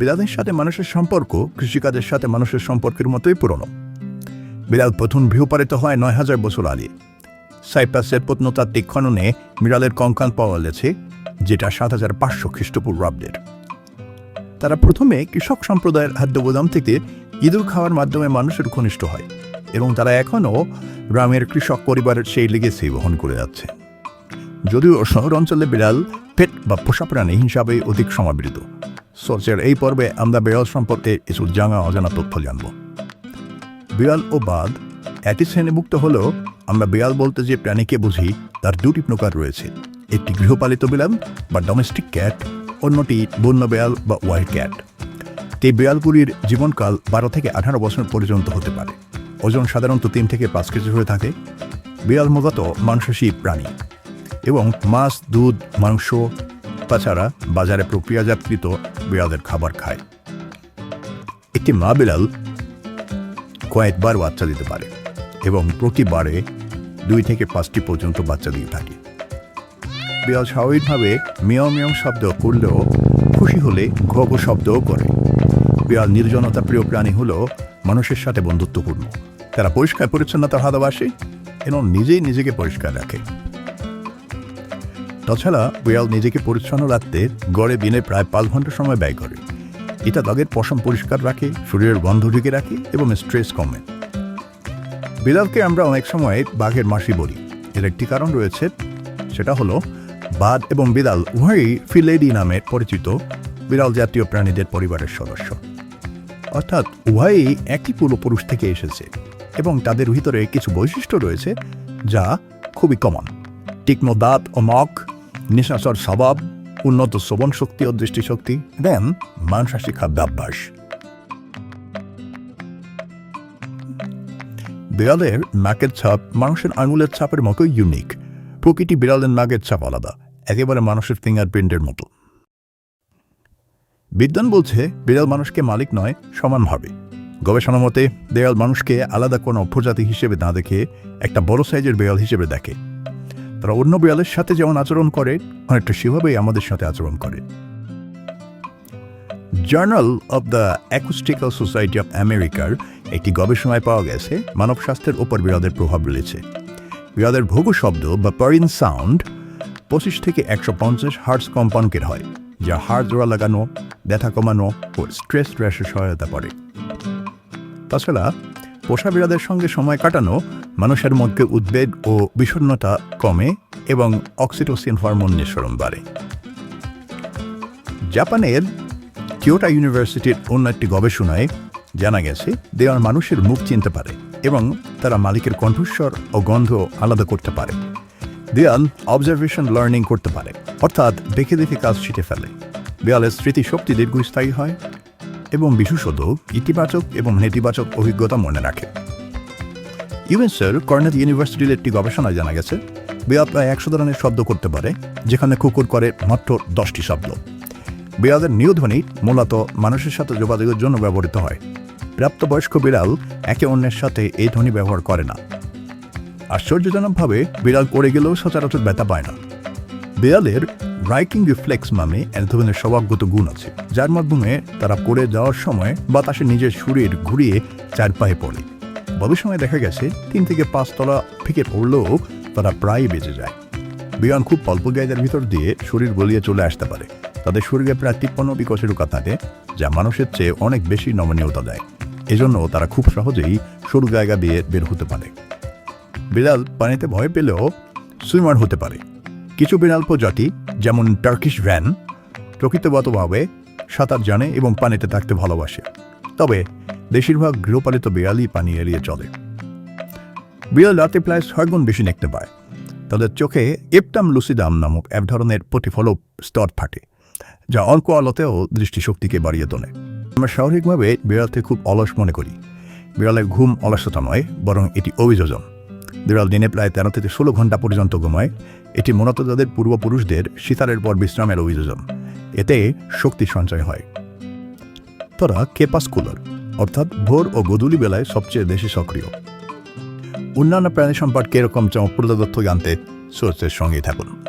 বিড়ালের সাথে মানুষের সম্পর্ক কৃষিকাজের সাথে মানুষের সম্পর্কের মতোই পুরনো। বিড়াল প্রথম গৃহপালিত হয় নয় হাজার বছর আগে। সাইপ্রাসের প্রত্নতাত্ত্বিক খননে বিড়ালের কঙ্কাল পাওয়া গেছে, যেটা সাত হাজার পাঁচশো খ্রিস্টপূর্বাব্দের তারা প্রথমে কৃষক সম্প্রদায়ের খাদ্যগোদাম থেকে ইঁদুর খাওয়ার মাধ্যমে মানুষের ঘনিষ্ঠ হয় এবং তারা এখনও গ্রামের কৃষক পরিবারের সেই লেগেসি বহন করে যাচ্ছে। যদিও শহর অঞ্চলে বিড়াল পেট বা পোষা প্রাণী হিসাবে অধিক সমাবৃত। সর্চের এই পর্বে আমরা বিড়াল সম্পর্কে কিছু জানা অজানা তথ্য জানব। বিড়াল ও বাদ, একই শ্রেণীভুক্ত হলেও আমরা বিড়াল বলতে যে প্রাণীকে বুঝি, তার দুটি প্রকার রয়েছে। একটি গৃহপালিত বিড়াল বা ডোমেস্টিক ক্যাট অন্যটি বন্য বিড়াল বা হোয়াইট ক্যাট এই বিড়ালগুলির জীবনকাল বারো থেকে আঠারো বছর পর্যন্ত হতে পারে। ওজন সাধারণত তিন থেকে পাঁচ কেজি হয়ে থাকে। বিড়াল মূলত মাংসাশী প্রাণী এবং মাছ, দুধ, মাংস তাছাড়া বাজারে প্রক্রিয়াজাতকৃত বিড়ালের খাবার খায়। একটি মা বিড়াল কয়েকবার বাচ্চা দিতে পারে এবং প্রতিবারে দুই থেকে পাঁচটি পর্যন্ত বাচ্চা দিয়ে থাকে। বিড়াল স্বাভাবিকভাবে মিয়াও মিয়াও শব্দ করলেও খুশি হলে ঘ ঘ শব্দও করে। বিড়াল নির্জনতা প্রিয় প্রাণী হলেও মানুষের সাথে বন্ধুত্বপূর্ণ। তারা পরিষ্কার পরিচ্ছন্নতা ভালোবাসে এবং নিজেই নিজেকে পরিষ্কার রাখে। তাছাড়া বিড়াল নিজেকে পরিচ্ছন্ন রাখতে গড়ে দিনে প্রায় পাঁচ ঘণ্টা সময় ব্যয় করে। এটা তাদের পশম পরিষ্কার রাখে, শরীরের গন্ধ ঢেকে রাখে এবং স্ট্রেস কমে। বিড়ালকে আমরা অনেক সময় বাঘের মাসি বলি। এর একটি কারণ রয়েছে, সেটা হলো বাদ এবং বিড়াল উভয়ই ফিলেডি নামে পরিচিত বিড়াল জাতীয় প্রাণীদের পরিবারের সদস্য। অর্থাৎ উভয়ই একই পূর্বপুরুষ থেকে এসেছে এবং তাদের ভিতরে কিছু বৈশিষ্ট্য রয়েছে যা খুবই কমন তীক্ষ্ণ দাঁত ও নখ নিশাচর স্বভাব, উন্নত শ্রবণ শক্তি ও দৃষ্টিশক্তি দেন মাংসাশী খাদ্যাভ্যাস। বিড়ালের নাকের ছাপ মানুষের আঙুলের ছাপের মতো ইউনিক প্রকৃতি বিড়ালের নাকের ছাপ আলাদা, একেবারে মানুষের ফিঙ্গারপ্রিন্টের মতো। বিজ্ঞান বলছে, বিড়াল মানুষকে মালিক নয় সমানভাবে গবেষণা মতে, বিড়াল মানুষকে আলাদা কোনো প্রজাতি হিসেবে না দেখে একটা বড় সাইজের বিড়াল হিসেবে দেখে। তারা অন্য বিড়ালের সাথে যেমন আচরণ করে, অনেকটা সেভাবেই আমাদের সাথে আচরণ করে। Journal of the acoustical society of আমেরিকার একটি গবেষণায় পাওয়া গেছে, মানব স্বাস্থ্যের ওপর বিড়ালের প্রভাব রয়েছে বিড়ালের ভোগ শব্দ বা পারিন সাউন্ড পঁচিশ থেকে একশো পঞ্চাশ হার্টস কম্পাঙ্কের হয়, যা হাড় জোড়া লাগানো, ব্যথা কমানো ও স্ট্রেস র্যাশে সহায়তা করে। তাছাড়া পোষা বিড়াদের সঙ্গে সময় কাটানো মানুষের মধ্যে উদ্বেগ ও বিষণ্ণতা কমে এবং অক্সিটোসিন হরমোন নিঃসরণ বাড়ে। জাপানের কিয়োটা ইউনিভার্সিটির অন্য একটি গবেষণায় জানা গেছে, দেওয়ার মানুষের মুখ চিনতে পারে এবং তারা মালিকের কণ্ঠস্বর ও গন্ধ আলাদা করতে পারে। দেয়াল অবজারভেশন লার্নিং করতে পারে, অর্থাৎ দেখে দেখে কাজ শিখে ফেলে। দেয়ালের স্মৃতিশক্তি দীর্ঘস্থায়ী হয় এবং বিশেষত ইতিবাচক এবং নেতিবাচক অভিজ্ঞতা মনে রাখে। ইউএসের কর্নেল ইউনিভার্সিটির একটি গবেষণায় জানা গেছে বিড়াল প্রায় একশো ধরনের শব্দ করতে পারে, যেখানে কুকুর করে মাত্র দশটি শব্দ। বিড়ালের নিউধ্বনি মূলত মানুষের সাথে যোগাযোগের জন্য ব্যবহৃত হয়। প্রাপ্তবয়স্ক বিড়াল একে অন্যের সাথে এই ধ্বনি ব্যবহার করে না। আশ্চর্যজনকভাবে, বিড়াল পড়ে গেলেও সচরাচর ব্যথা পায় না। বিড়ালের রাইকিং রিফ্লেক্স নামে এক ধরনের স্বভাবগত গুণ আছে, যার মাধ্যমে তারা পড়ে যাওয়ার সময় বাতাসে নিজের শরীর ঘুরিয়ে চার পায়ে পড়ে। গবেষণায় দেখা গেছে, তিন থেকে পাঁচ তলা থেকে পড়লেও তারা প্রায় বেঁচে যায়। বিড়াল খুব অল্প জায়গার ভিতর দিয়ে শরীর গলিয়ে চলে আসতে পারে। তাদের শরীরে প্রায় তিপ্পান্ন বিকশেরুকা থাকে যা মানুষের চেয়ে অনেক বেশি নমনীয়তা দেয়। এজন্য তারা খুব সহজেই সরু জায়গা দিয়ে বের হতে পারে। বিড়াল পানিতে ভয় পেলেও সুইমার হতে পারে। কিছু বিড়াল প্রজাতি, যেমন টার্কিশ ভ্যান প্রকৃতগতভাবে সাঁতার জানে এবং পানিতে থাকতে ভালোবাসে। তবে বেশিরভাগ গৃহপালিত বিড়ালই পানি এড়িয়ে চলে। বিড়াল রাতে প্রায় ছয় গুণ বেশি দেখতে পায়। তাদের চোখে এপটাম লুসিদাম নামক এক ধরনের প্রতিফলক স্তর ফাটে যা অল্প আলোতেও দৃষ্টিশক্তিকে বাড়িয়ে তোলে। আমরা স্বাভাবিকভাবে বিড়ালকে খুব অলস মনে করি। বিড়ালের ঘুম অলসতা নয়, বরং এটি অভিযোজন। বিড়াল দিনে প্রায় তেরো থেকে ষোলো ঘণ্টা পর্যন্ত ঘুমায়। এটি মূলত তাদের পূর্বপুরুষদের শীতারের পর বিশ্রামের অভিযোজন। এতে শক্তি সঞ্চয় হয়। তারা কেপাসকুলার, অর্থাৎ ভোর ও গধূলি বেলায় সবচেয়ে বেশি সক্রিয়। অন্যান্য প্রাণী সম্পর্কে এরকম চমকপ্রদ তথ্য জানতে সোর্সের সঙ্গে থাকুন।